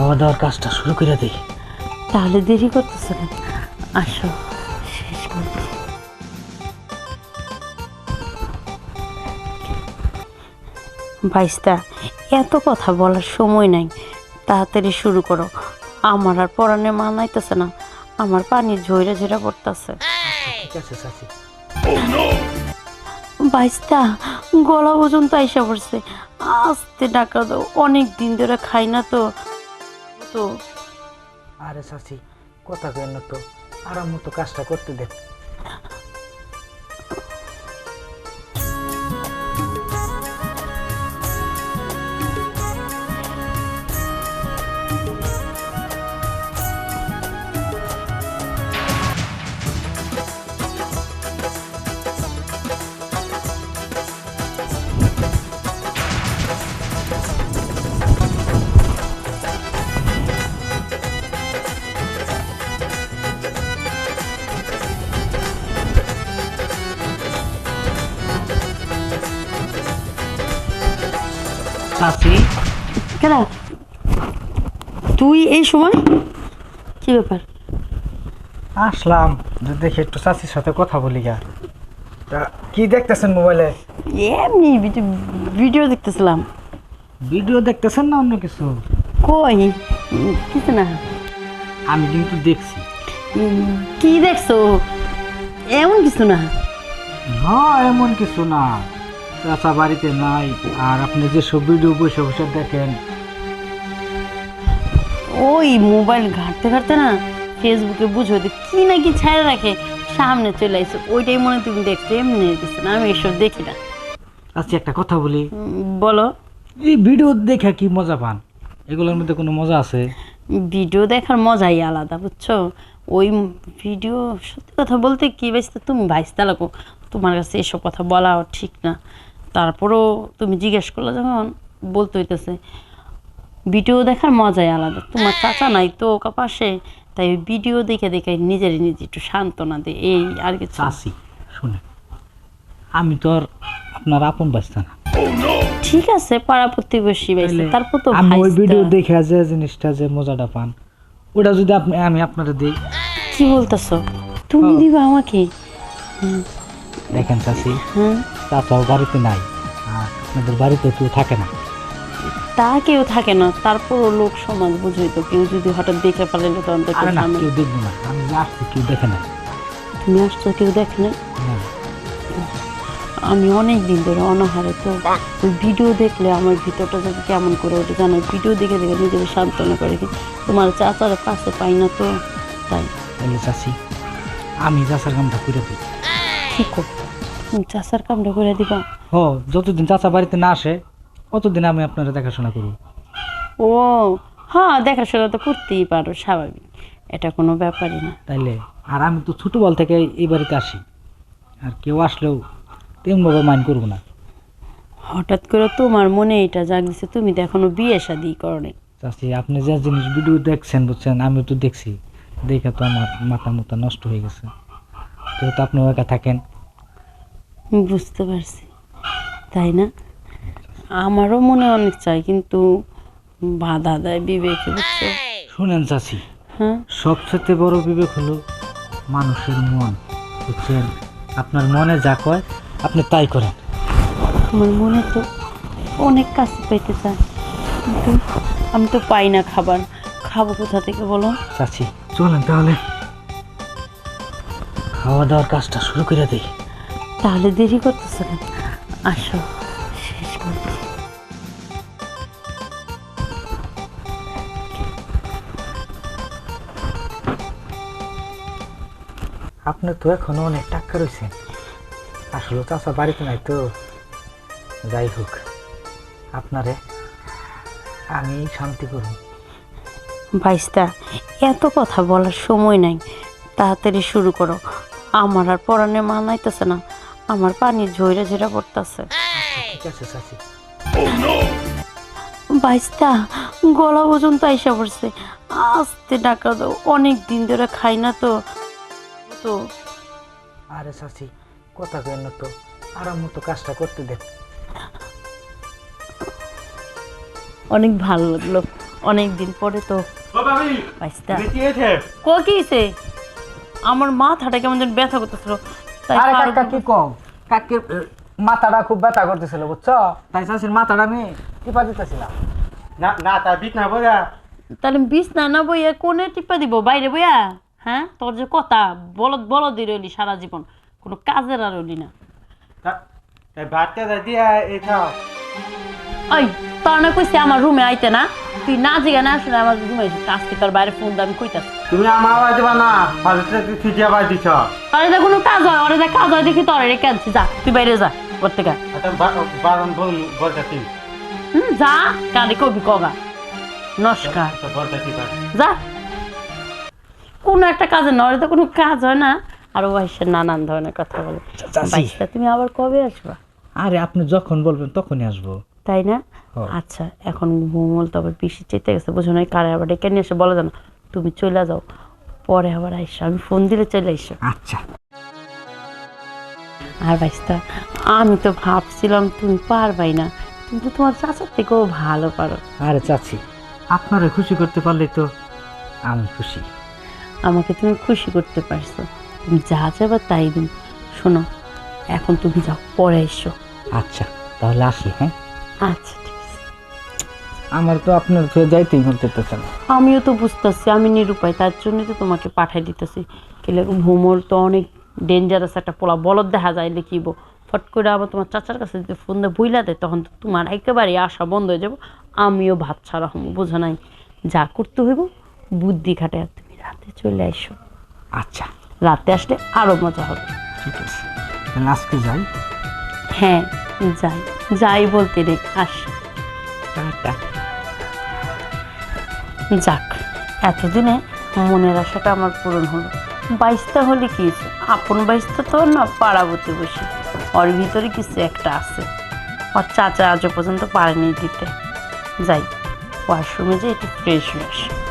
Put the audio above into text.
খাওয়া দাওয়ার কাজটা শুরু করে দিই। তাহলে দেরি করতেছে কেন আসো শেষ করে দিই। বাইশটা এত কথা বলার সময় নাই। তাড়াতাড়ি শুরু করো। আমার আর পরাণে মানাইতেছে না। আমার পানি ঝইরা ঝইরা পড়তেছে। বাইশটা গলা পর্যন্ত আইসা পড়ছে। আস্তে ডাকা দাও অনেক দিন ধরে খাই না তো। তো। আরে চাচি কথা কেন তো। আরাম মতো কাজটা করতে দে চাচি। কেন? তুই এই সময়? কি ব্যাপার? আসলাম দেখি একটু চাচির সাথে কথা বলি গা। তা কি দেখতেছেন মোবাইলে? এমনি ভিডিও ভিডিও দেখতেছিলাম। ভিডিও দেখতেছেন না অন্য কিছু? কই? কিছু না। আমি কিন্তু দেখছি। কি দেখছ? এমন কিছু না। হ্যাঁ এমন কিছু না। চাচা বাড়িতে নাই আর আপনি যে সব ভিডিও বসে বসে দেখেন। ওই মোবাইল ঘাঁটতে ঘাঁটতে না ফেসবুকে বুঝো তো কি না কি ছাড়া রাখে সামনে চলে আসছে ওইটাই মনে তুমি দেখতে এমনি কিছু না আমি এসব দেখি না। আচ্ছা একটা কথা বলি। বলো। এই ভিডিও দেখে কি মজা পান? এগুলোর মধ্যে কোনো মজা আছে? ভিডিও দেখার মজাই আলাদা বুঝছ? ওই ভিডিও সত্যি কথা বলতে কি বেসতে তুমি ভাইস্তা লাগো। তোমার কাছে এসব কথা বলাও ঠিক না। তারপরও তুমি জিজ্ঞেস করলে যখন বলতে হইতেছে ভিডিও দেখার মজাই আলাদা তোমার চাচা নাই তো পাশে? তাই ভিডিও দেখে দেখে নিজের নিজে একটু সান্ত্বনা দে এই আর না। চাষি শুনে। আমি তো আর আপনার আপন বাঁচতে না। ঠিক আছে পাড়া প্রতিবেশী বাইছে তারপর তো আমি ওই ভিডিও দেখে যে জিনিসটা যে মজাটা পান ওটা যদি আপনি আমি আপনারা দিই। কি বলতেছো? তুমি। দিবা আমাকে? দেখেন চাষি হ্যাঁ চাচাও বাড়িতে নাই। আর আপনাদের বাড়িতে কেউ থাকে না। তা কেউ থাকে না তারপরও লোক সমাজ বুঝই তো কেউ যদি হঠাৎ দেখে ফেলেন তো অন্তত আরে না কেউ দেখব না। আমি যে আসছি কেউ দেখে না তুমি আসছো কেউ দেখে না না। আমি অনেক দিন ধরে অনাহারে তো ওই ভিডিও দেখলে আমার ভিতরটা যদি কেমন করে ওঠে জানো? ভিডিও দেখে দেখে নিজেকে সান্ত্বনা করে কি তোমার চাচার পাশে পাই না তো তাই। তাহলে চাষি আমি চাচার কামটা করে দিই। ঠিক করো তুমি চাচার কামটা করে দিবা। ও যতদিন চাচা বাড়িতে না আসে অতদিন আমি আপনারা দেখাশোনা করব। ও হ্যাঁ দেখাশোনা তো করতেই পারো স্বাভাবিক। এটা কোনো ব্যাপারই না। তাইলে আর আমি তো ছোটোবেল থেকে এই বাড়িতে আসি। আর কেউ আসলেও তেমনভাবে মাইন্ড করব না। হঠাৎ করে তোমার মনে এটা জাগ দিছে তুমি তো এখনও বিয়ে শাদি করো নাই। চাষি আপনি যে জিনিস ভিডিও দেখছেন বুঝছেন আমিও তো দেখছি। দেখে তো আমার মাথা মাথা নষ্ট হয়ে গেছে। যেহেতু আপনি একা থাকেন বুঝতে পারছি। তাই না? আমারও মনে অনেক চাই কিন্তু বাধা দেয় বিবেকে বুঝছ? শুনেন চাষি হ্যাঁ? সবচেয়ে বড় বিবেক হলো মানুষের মন বুঝছেন? আপনার মনে যা কয় আপনি তাই করেন। আমার মনে তো অনেক কাছে পেতে চায় কিন্তু আমি তো পাই না খাবার। খাব কোথা থেকে বলো? চাচি চলেন তাহলে। খাওয়া দাওয়ার কাজটা শুরু করে দিই। তাহলে দেরি করতেছে কেন? আসো শেষ করে দিই। আপনি তো এখনও অনেক টাকা রয়েছেন আসলে চাচা বাড়িতে নাই তো। যাই হোক আপনারে আমি শান্তি করুন। বাইশটা এত কথা বলার সময় নাই। তাড়াতাড়ি শুরু করো। আমার আর পরাণে মানাইতেছে না। আমার পানি ঝইরা ঝইরা পড়তেছে। ঠিক আছে চাচি। বাইশটা গলা পর্যন্ত আইসা পড়ছে। আস্তে ডাকা দাও অনেক দিন ধরে খাই না তো। তো। আরে চাচি কথা কেন না তো। আরাম মতো কাজটা করতে দেন অনেক ভালো লাগল অনেক দিন পরে তো। বাইস্তা। কি হয়েছে? কো কি হইছে? আমার মাথাটা কেমন যেন ব্যথা করতেছিল। আরে কাকা কি কম কাকের মাথাটা খুব ব্যথা করতেছিল বুঝছ? তাই চাষির মাথাটা আমি টিপা দিতেছিলাম। না না তা বিট না বোঝা তাহলে বিছনা না বইয়া কোনে টিপা দিব? বাইরে বইয়া? হ্যাঁ? তোর যে কথা বলদ বলদই রইলি সারা জীবন। কোনো কাজের আর রইলি না। তাই ভাতটা দিয়া এই খাও। ওই তোর না কইছি আমার রুমে আইতে না? তুই না জিগা না আসলে আমার রুমে আজকে তোর বাইরে ফোন দিয়ে আমি কইতাছি। তুমি আমার আওয়াজ দিবা না ফালতু তুই যে আওয়াজ দিছ। আরে দা কোনো কাজ হয় আরে দা কাজ হয় দেখি তোর রেখে আনছি যা তুই বাইরে যা ওর থেকে। আচ্ছা বারণ বল বলতাছি। হুম যা কানে কবি কগা। নমস্কার। আচ্ছা যা। কোনো একটা কাজে নয় তো কোনো কাজ হয় না। আর ও এসে নানান ধরনের কথা বলে। তুমি আবার কবে আসবা? আরে আপনি যখন বলবেন তখনই আসব। তাই না? হ্যাঁ। আচ্ছা এখন ঘুমল তো আবার পিসি চেতে গেছে বুঝো না কারে আবার ডেকে নিয়ে এসে বলে জানো তুমি চলে যাও পরে আবার আইসো। আমি ফোন দিলে চলে আইসো। আচ্ছা। আর বাইস্তা আমি তো ভাবছিলাম তুমি পারবাই না কিন্তু তোমার চাচার থেকেও ভালো পারো। আরে চাচি আপনারা খুশি করতে পারলে তো আমি খুশি। আমাকে তুমি খুশি করতে পারছ তুমি যা যাবা তাই দিন। শোনো এখন তুমি যাও পরে এসো আচ্ছা তাহলে আসি হ্যাঁ? আচ্ছা ঠিক আছে। আমার তো আপনার তো যাইতেই মন করতেছে না আমিও তো বুঝতেছি আমি নিরুপায় তার জন্যই তো তোমাকে পাঠাই দিতেছি। কেলে ভ্রমর তো অনেক ডেঞ্জারাস একটা পোলা বলদ দেখা যায় লিখিব ফট করে আবার তোমার চাচার কাছে যদি ফোন দিয়ে বইলা দেয় তখন তো তোমার একেবারে আশা বন্ধ হয়ে যাব। আমিও ভাত ছাড়া হম বোঝো নাই। যা করতে হইব বুদ্ধি খাটে আর তুমি রাতে চলে আসো আচ্ছা। রাতে আসলে আরও মজা হবে। ঠিক আছে। তাহলে আজকে যাই? হ্যাঁ যাই। যাই বলতে রে আস। টাটা। যাক এতদিনে মনের আশাটা আমার পূরণ হলো। বাইশটা হলে কি আপন বাইশটা তো না পাড়াবতে বসে। ওর ভিতরে কিছু একটা আছে। ওর চাচা আজও পর্যন্ত পারেনি দিতে। যাই ওয়াশরুমে যে একটু ফ্রেশ হয়ে আসে।